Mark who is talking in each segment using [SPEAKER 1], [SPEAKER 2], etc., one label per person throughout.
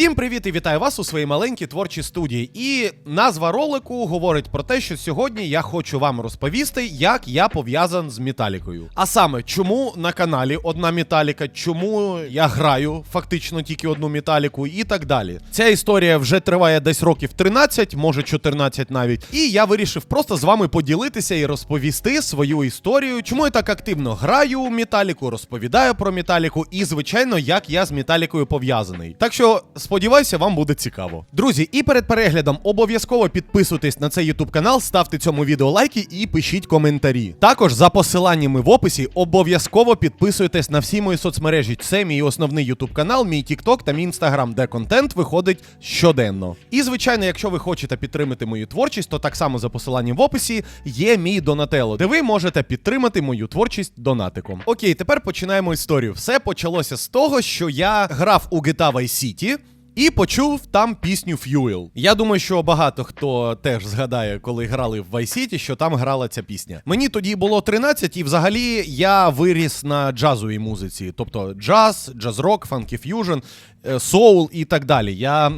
[SPEAKER 1] Всім привіт і вітаю вас у своїй маленькій творчій студії. І назва ролику говорить про те, що сьогодні я хочу вам розповісти, як я пов'язан з металікою. А саме, чому на каналі одна металіка, чому я граю фактично тільки одну металіку і так далі. Ця історія вже триває десь років 13, може 14 навіть. І я вирішив просто з вами поділитися і розповісти свою історію, чому я так активно граю у металіку, розповідаю про металіку, і звичайно, як я з металікою пов'язаний. Так що сподіваюся, вам буде цікаво. Друзі, і перед переглядом обов'язково підписуйтесь на цей YouTube канал, ставте цьому відео лайки і пишіть коментарі. Також за посиланнями в описі обов'язково підписуйтесь на всі мої соцмережі. Це мій основний YouTube канал, мій TikTok та мій Instagram, де контент виходить щоденно. І звичайно, якщо ви хочете підтримати мою творчість, то так само за посиланням в описі є мій Донателло, де ви можете підтримати мою творчість донатиком. Окей, тепер починаємо історію. Все почалося з того, що я грав у GTA Vice City. І почув там пісню Fuel. Я думаю, що багато хто теж згадає, коли грали в Vice City, що там грала ця пісня. Мені тоді було 13, і взагалі я виріс на джазовій музиці, тобто джаз, джаз-рок, фанкі ф'южн, соул і так далі. Я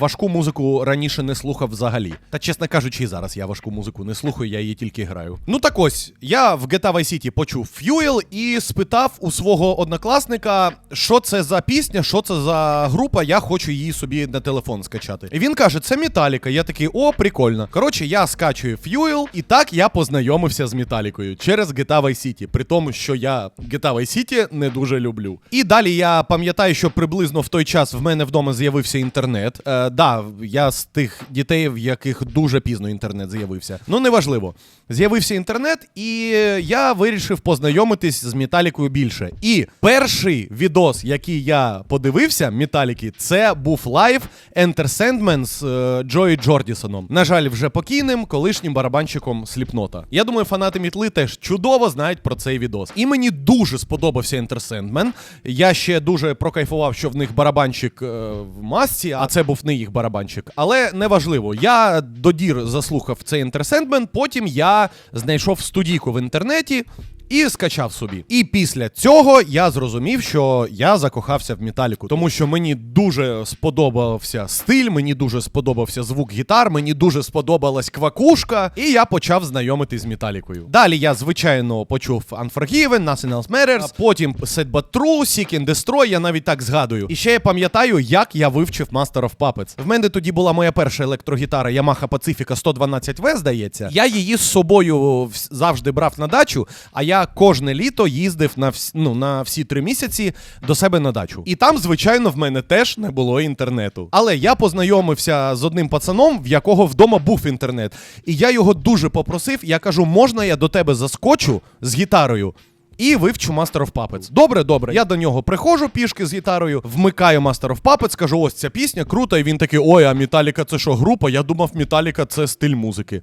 [SPEAKER 1] важку музику раніше не слухав взагалі. Та чесно кажучи, і зараз я важку музику не слухаю, я її тільки граю. Ну так ось, я в GTA Vice City почув Fuel і спитав у свого однокласника, що це за пісня, що це за група, я хочу її собі на телефон скачати. І він каже, це Металіка. Я такий, о, прикольно. Коротше, я скачую Fuel, і так я познайомився з Металікою через GTA Vice City, при тому, що я GTA Vice City не дуже люблю. І далі я пам'ятаю, що приблизно в той час в мене вдома з'явився інтернет. Е, да, я з тих дітей, в яких дуже пізно інтернет з'явився. Ну, неважливо. З'явився інтернет, і я вирішив познайомитись з Металікою більше. І перший відос, який я подивився, Металіки, це був лайв Enter Sandman з е, Джої Джордісоном. На жаль, вже покійним колишнім барабанщиком Сліпнота. Я думаю, фанати Мітли теж чудово знають про цей відос. І мені дуже сподобався Enter Sandman. Я ще дуже прокайфував, що в них барабанщик е, в масці, а це був не їх барабанщик. Але неважливо. Я до дір заслухав цей інтерсентмент. Потім я знайшов студійку в інтернеті. І скачав собі. І після цього я зрозумів, що я закохався в металіку, тому що мені дуже сподобався стиль, мені дуже сподобався звук гітар, мені дуже сподобалась квакушка, і я почав знайомитись з металікою. Далі я, звичайно, почув Unforgiven, Nothing Else Matters, потім Set But True, Seek and Destroy, я навіть так згадую. І ще я пам'ятаю, як я вивчив Master of Puppets. В мене тоді була моя перша електрогітара Yamaha Pacifica 112V, здається. Я її з собою завжди брав на дачу, а я кожне літо їздив на всі, ну, на всі три місяці до себе на дачу. І там, звичайно, в мене теж не було інтернету. Але я познайомився з одним пацаном, в якого вдома був інтернет. І я його дуже попросив. Я кажу, можна я до тебе заскочу з гітарою? І вивчу Master of Puppets. Добре, добре. Я до нього приходжу пішки з гітарою, вмикаю Master of Puppets, кажу, ось ця пісня крута, і він такий: ой, а Металіка це що, група? Я думав, Металіка це стиль музики.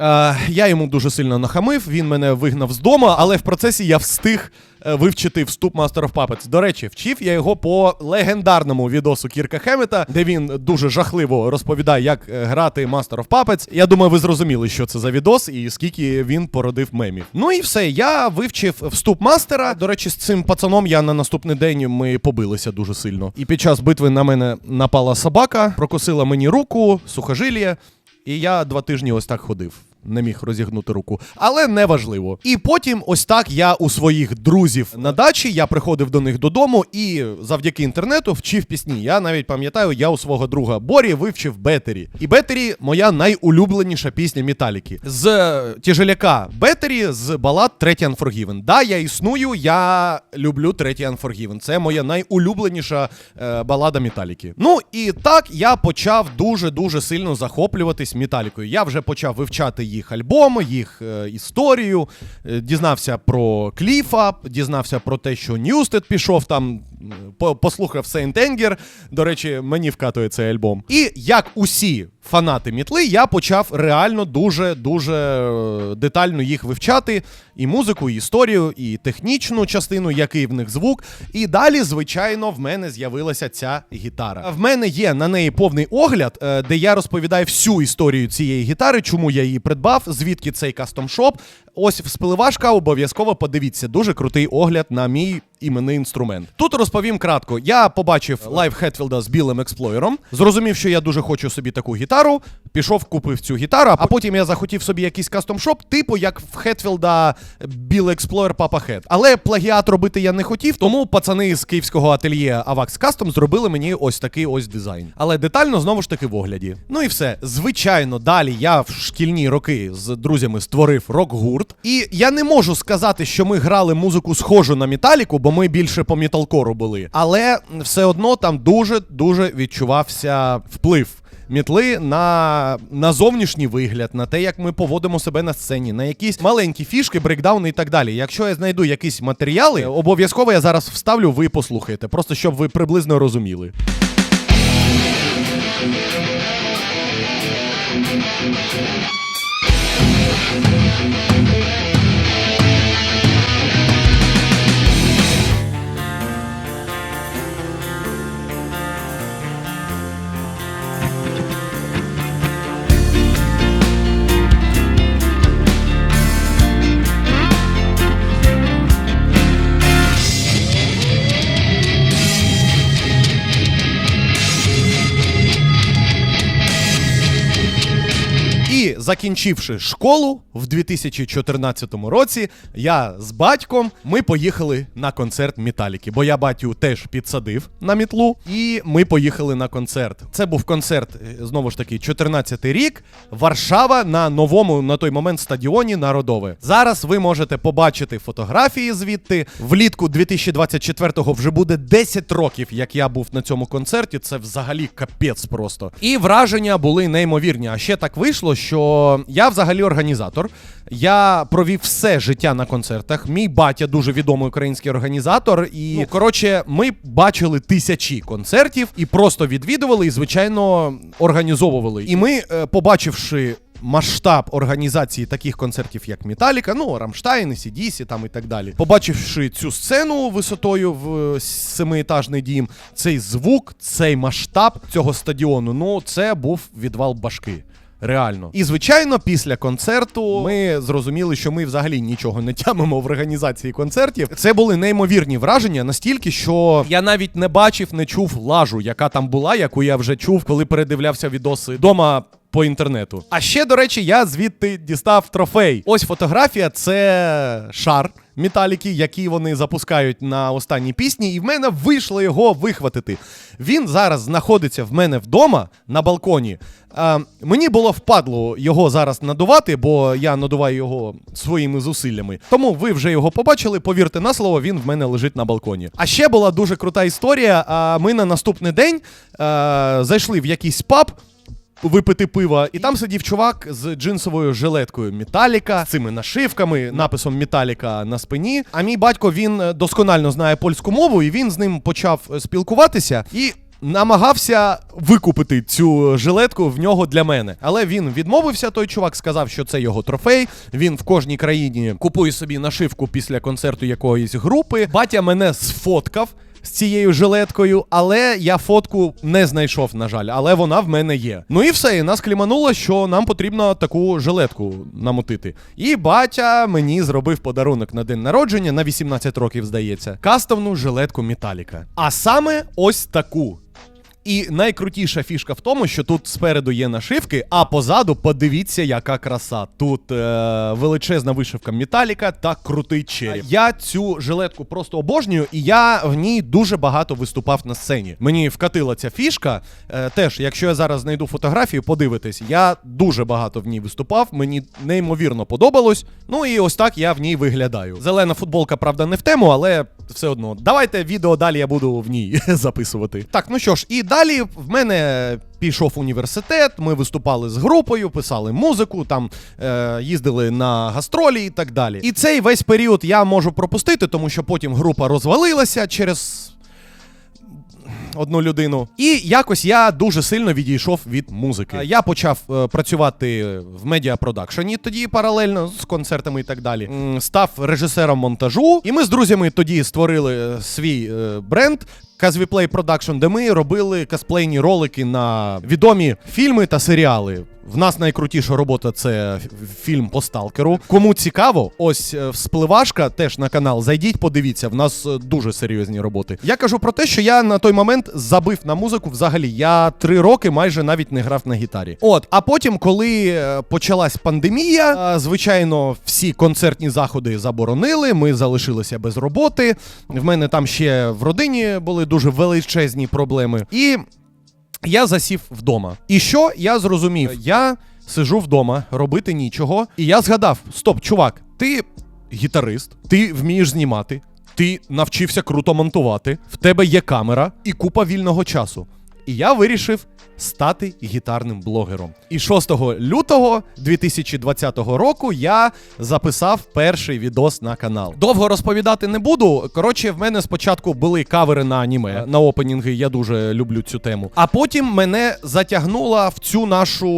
[SPEAKER 1] Е, я йому дуже сильно нахамив, він мене вигнав з дому, але в процесі я встиг е, вивчити вступ Master of Puppets. До речі, вчив я його по легендарному відосу Кірка Хемета, де він дуже жахливо розповідає, як е, грати Master of Puppets. Я думаю, ви зрозуміли, що це за відос і скільки він породив мемів. Ну і все, я вивчив вступ мастера. До речі, з цим пацаном я на наступний день ми побилися дуже сильно. І під час битви на мене напала собака, прокусила мені руку, сухожилля. І я два тижні ось так ходив. Не міг розігнути руку, але не важливо. І потім, ось так, я у своїх друзів на дачі, я приходив до них додому і завдяки інтернету вчив пісні. Я навіть пам'ятаю, я у свого друга Борі вивчив Бетері. І Бетері моя найулюбленіша пісня Металіки. З е, тяжеляка Бетері з балад Третій Unforgiven. Да, я існую, я люблю Третій Unforgiven. Це моя найулюбленіша е, балада Металіки. Ну і так я почав дуже-дуже сильно захоплюватись Металікою. Я вже почав вивчати їх альбом, їх е, історію, е, дізнався про Кліфа, дізнався про те, що Ньюстед пішов там, послухав Сейнт Енгер. До речі, мені вкатує цей альбом. І як усі фанати мітли, я почав реально дуже дуже е, детально їх вивчати. І музику, і історію, і технічну частину, який в них звук. І далі, звичайно, в мене з'явилася ця гітара. В мене є на неї повний огляд, е, де я розповідаю всю історію цієї гітари, чому я її придбав, звідки цей кастом-шоп. Ось спливашка, обов'язково подивіться. Дуже крутий огляд на мій іменний інструмент. Тут розповім кратко. Я побачив лайв Хетфілда з білим експлойером, зрозумів, що я дуже хочу собі таку гітару. Пішов, купив цю гітару, а потім я захотів собі якийсь кастом-шоп, типу як в Хетфілда білий експлойер Папа Хет. Але плагіат робити я не хотів, тому пацани з київського ательє Avax Custom зробили мені ось такий ось дизайн. Але детально знову ж таки в огляді. Ну і все. Звичайно, далі я в шкільні роки з друзями створив рок-гурт. І я не можу сказати, що ми грали музику схожу на металіку, бо ми більше по металкору були. Але все одно там дуже дуже відчувався вплив. Мітли на, на зовнішній вигляд, на те, як ми поводимо себе на сцені, на якісь маленькі фішки, брейкдауни і так далі. Якщо я знайду якісь матеріали, обов'язково я зараз вставлю, ви послухаєте, просто щоб ви приблизно розуміли. Thank І закінчивши школу в 2014 році, я з батьком ми поїхали на концерт Металіки, бо я батю теж підсадив на мітлу, і ми поїхали на концерт. Це був концерт е, знову ж таки 14 рік. Варшава на новому на той момент стадіоні Народове. Зараз ви можете побачити фотографії звідти. Влітку 2024-го вже буде 10 років, як я був на цьому концерті. Це взагалі капець просто. І враження були неймовірні. А ще так вийшло, що я взагалі організатор. Я провів все життя на концертах. Мій батя дуже відомий український організатор. І ну, коротше, ми бачили тисячі концертів і просто відвідували і, звичайно, організовували. І ми, е, побачивши. Масштаб організації таких концертів, як Металіка, ну Рамштайн, Сідісі там і так далі. Побачивши цю сцену висотою в семиетажний дім, цей звук, цей масштаб цього стадіону, ну це був відвал башки. Реально. І звичайно, після концерту ми зрозуміли, що ми взагалі нічого не тямимо в організації концертів. Це були неймовірні враження, настільки, що я навіть не бачив, не чув лажу, яка там була, яку я вже чув, коли передивлявся відоси вдома. По інтернету. А ще, до речі, я звідти дістав трофей. Ось фотографія це шар металіки, який вони запускають на останній пісні, і в мене вийшло його вихватити. Він зараз знаходиться в мене вдома на балконі. А, мені було впадло його зараз надувати, бо я надуваю його своїми зусиллями. Тому ви вже його побачили. Повірте на слово, він в мене лежить на балконі. А ще була дуже крута історія. Ми на наступний день а, зайшли в якийсь паб випити пива, і там сидів чувак з джинсовою жилеткою Металіка, з цими нашивками, написом Металіка на спині. А мій батько він е, досконально знає польську мову, і він з ним почав е, спілкуватися і. Намагався викупити цю жилетку в нього для мене, але він відмовився. Той чувак сказав, що це його трофей. Він в кожній країні купує собі нашивку після концерту якоїсь групи. Батя мене сфоткав з цією жилеткою, але я фотку не знайшов, на жаль, але вона в мене є. Ну і все, і нас клімануло, що нам потрібно таку жилетку намотити. І батя мені зробив подарунок на день народження на 18 років, здається, кастомну жилетку Металіка. А саме ось таку. І найкрутіша фішка в тому, що тут спереду є нашивки, а позаду подивіться, яка краса. Тут е- величезна вишивка металіка та крутий череп. Я цю жилетку просто обожнюю, і я в ній дуже багато виступав на сцені. Мені вкатила ця фішка. Е- теж, якщо я зараз знайду фотографію, подивитись, я дуже багато в ній виступав. Мені неймовірно подобалось. Ну і ось так я в ній виглядаю. Зелена футболка, правда, не в тему, але все одно. Давайте відео далі я буду в ній записувати. Так, ну що ж, і далі в мене пішов університет. Ми виступали з групою, писали музику, там е, їздили на гастролі і так далі. І цей весь період я можу пропустити, тому що потім група розвалилася через. Одну людину, і якось я дуже сильно відійшов від музики. Я почав е, працювати в медіапродакшені тоді паралельно з концертами і так далі. М, Став режисером монтажу, і ми з друзями тоді створили е, свій е, бренд Казвіплей Production, де ми робили косплейні ролики на відомі фільми та серіали. В нас найкрутіша робота це фільм по сталкеру. Кому цікаво, ось е, вспливашка теж на канал. Зайдіть, подивіться. В нас е, дуже серйозні роботи. Я кажу про те, що я на той момент забив на музику. Взагалі, я три роки майже навіть не грав на гітарі. От, а потім, коли е, почалась пандемія, звичайно, всі концертні заходи заборонили. Ми залишилися без роботи. В мене там ще в родині були дуже величезні проблеми. І я засів вдома. І що я зрозумів? Я сижу вдома, робити нічого, і я згадав: стоп, чувак, ти гітарист, ти вмієш знімати, ти навчився круто монтувати, в тебе є камера і купа вільного часу. І я вирішив стати гітарним блогером. І 6 лютого 2020 року я записав перший відос на канал. Довго розповідати не буду. Коротше, в мене спочатку були кавери на аніме на опенінги. Я дуже люблю цю тему. А потім мене затягнула в цю нашу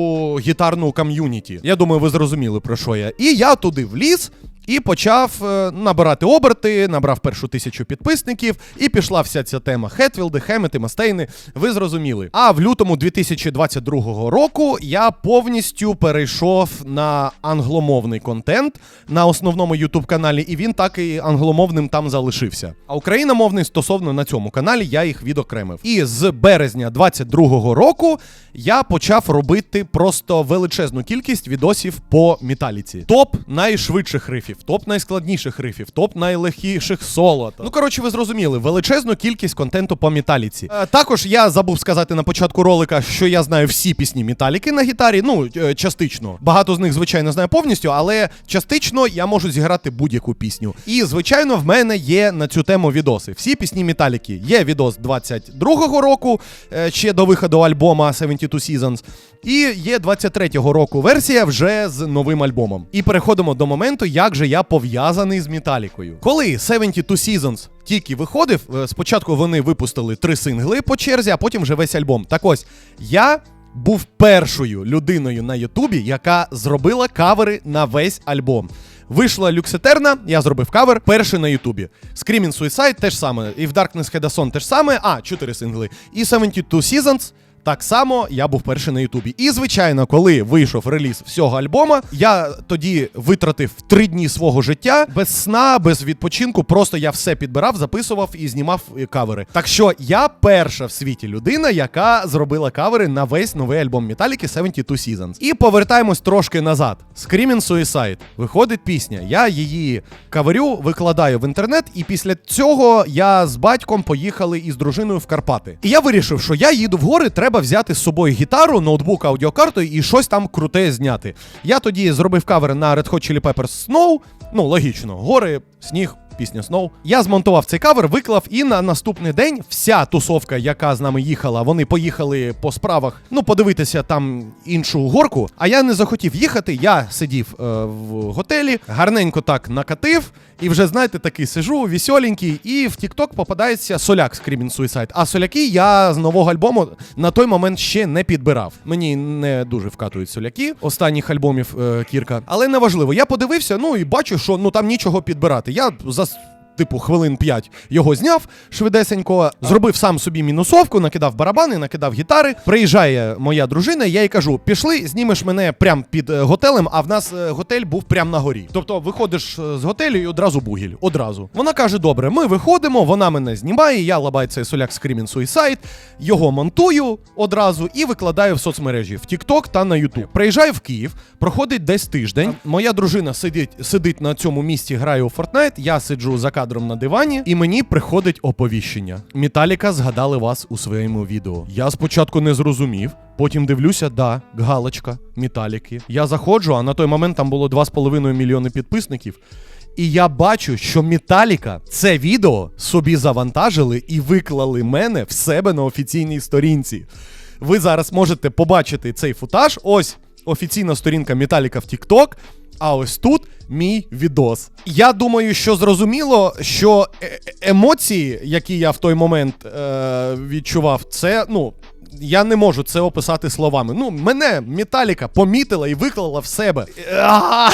[SPEAKER 1] гітарну ком'юніті. Я думаю, ви зрозуміли про що я. І я туди вліз. І почав е, набирати оберти, набрав першу тисячу підписників, і пішла вся ця тема Хетвілди, Хемети, Мастейни. Ви зрозуміли. А в лютому 2022 року я повністю перейшов на англомовний контент на основному youtube каналі, і він так і англомовним там залишився. А україномовний стосовно на цьому каналі я їх відокремив. І з березня 2022 року я почав робити просто величезну кількість відосів по металіці. Топ найшвидших рифів, топ найскладніших рифів, топ найлегкіших соло. Ну коротше, ви зрозуміли, величезну кількість контенту по металіці. Е, також я забув сказати на початку ролика, що я знаю всі пісні металіки на гітарі. Ну е, частично. Багато з них, звичайно, знаю повністю, але частично я можу зіграти будь-яку пісню. І звичайно, в мене є на цю тему відоси. Всі пісні металіки. Є відос 22-го року, е, ще до виходу альбома 72 Seasons. І є 23-го року версія вже з новим альбомом. І переходимо до моменту, як же я пов'язаний з металікою. Коли 72 Seasons тільки виходив, е, спочатку вони випустили три сингли по черзі, а потім вже весь альбом. Так ось я. Був першою людиною на Ютубі, яка зробила кавери на весь альбом. Вийшла Люксетерна, я зробив кавер, перший на Ютубі. Screaming Suicide теж саме, і в Darkness Head Son теж саме, а, чотири сингли. І 72 Seasons так само я був перший на Ютубі. І звичайно, коли вийшов реліз всього альбома, я тоді витратив три дні свого життя без сна, без відпочинку. Просто я все підбирав, записував і знімав е, кавери. Так що я перша в світі людина, яка зробила кавери на весь новий альбом Металіки 72 Seasons. І повертаємось трошки назад. Screaming Suicide. Виходить пісня. Я її каверю, викладаю в інтернет, і після цього я з батьком поїхали із дружиною в Карпати. І я вирішив, що я їду в гори, треба взяти з собою гітару, ноутбук, аудіокарту і щось там круте зняти. Я тоді зробив кавер на Red Hot Chili Peppers Snow. Ну, логічно, гори, сніг. Пісня Snow. Я змонтував цей кавер, виклав, і на наступний день вся тусовка, яка з нами їхала, вони поїхали по справах, ну, подивитися там іншу горку. А я не захотів їхати. Я сидів е, в готелі, гарненько так накатив, і вже, знаєте, такий сижу, вісьоленький, і в TikTok попадається соляк Screaming Suicide. А соляки я з нового альбому на той момент ще не підбирав. Мені не дуже вкатують соляки останніх альбомів е, Кірка. Але неважливо. Я подивився, ну і бачу, що ну там нічого підбирати. Я за типу хвилин 5 його зняв швидесенько, зробив сам собі мінусовку, накидав барабани, накидав гітари. Приїжджає моя дружина, я їй кажу: пішли, знімеш мене прямо під е, готелем, а в нас е, готель був прямо на горі. Тобто виходиш е, з готелю і одразу бугіль. Одразу. Вона каже: добре, ми виходимо, вона мене знімає, я лабаю цей соляк Screaming Suicide, його монтую одразу і викладаю в соцмережі в TikTok та на YouTube. Приїжджаю в Київ, проходить десь тиждень. Моя дружина сидить, сидить на цьому місці, грає у Fortnite, я сиджу за кадром на дивані, і мені приходить оповіщення. Металіка згадали вас у своєму відео. Я спочатку не зрозумів. Потім дивлюся, да, галочка, металіки. Я заходжу, а на той момент там було 2,5 мільйони підписників. І я бачу, що Металіка це відео собі завантажили і виклали мене в себе на офіційній сторінці. Ви зараз можете побачити цей футаж. Ось офіційна сторінка Металіка в TikTok. А ось тут мій відос. Я думаю, що зрозуміло, що е- емоції, які я в той момент е- відчував, це ну. Я не можу це описати словами. Ну, мене Металіка помітила і виклала в себе.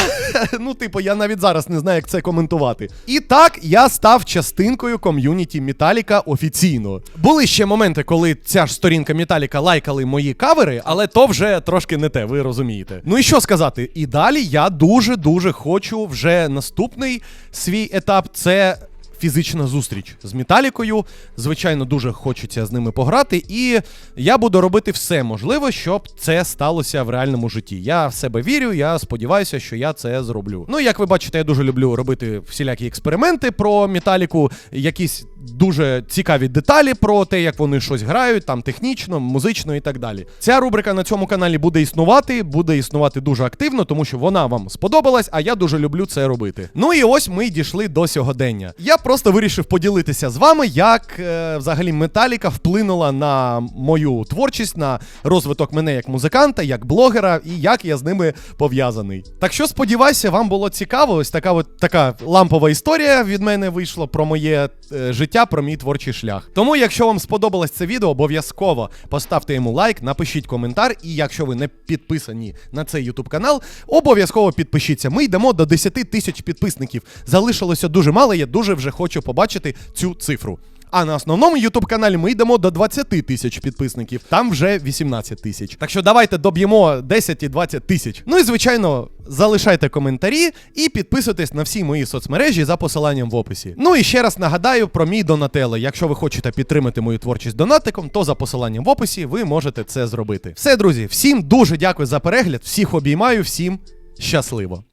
[SPEAKER 1] Ну, типу, я навіть зараз не знаю, як це коментувати. І так я став частинкою ком'юніті Металіка офіційно. Були ще моменти, коли ця ж сторінка Металіка лайкали мої кавери, але то вже трошки не те, ви розумієте. Ну і що сказати? І далі я дуже дуже хочу вже наступний свій етап. Це фізична зустріч з Металікою. Звичайно, дуже хочеться з ними пограти, і я буду робити все можливе, щоб це сталося в реальному житті. Я в себе вірю, я сподіваюся, що я це зроблю. Ну, як ви бачите, я дуже люблю робити всілякі експерименти про Металіку, якісь дуже цікаві деталі про те, як вони щось грають, там технічно, музично і так далі. Ця рубрика на цьому каналі буде існувати, буде існувати дуже активно, тому що вона вам сподобалась, а я дуже люблю це робити. Ну і ось ми дійшли до сьогодення. Я просто вирішив поділитися з вами, як е, взагалі Металіка вплинула на мою творчість, на розвиток мене як музиканта, як блогера, і як я з ними пов'язаний. Так що сподіваюся, вам було цікаво. Ось така от така лампова історія від мене вийшла про моє е, життя, про мій творчий шлях. Тому, якщо вам сподобалось це відео, обов'язково поставте йому лайк, напишіть коментар. І якщо ви не підписані на цей YouTube канал, обов'язково підпишіться. Ми йдемо до 10 тисяч підписників. Залишилося дуже мало. Я дуже вже хочу побачити цю цифру. А на основному YouTube каналі ми йдемо до 20 тисяч підписників. Там вже 18 тисяч. Так що давайте доб'ємо 10 і 20 тисяч. Ну і звичайно, залишайте коментарі і підписуйтесь на всі мої соцмережі за посиланням в описі. Ну і ще раз нагадаю про мій Донателло. Якщо ви хочете підтримати мою творчість донатиком, то за посиланням в описі ви можете це зробити. Все, друзі, всім дуже дякую за перегляд, всіх обіймаю, всім щасливо.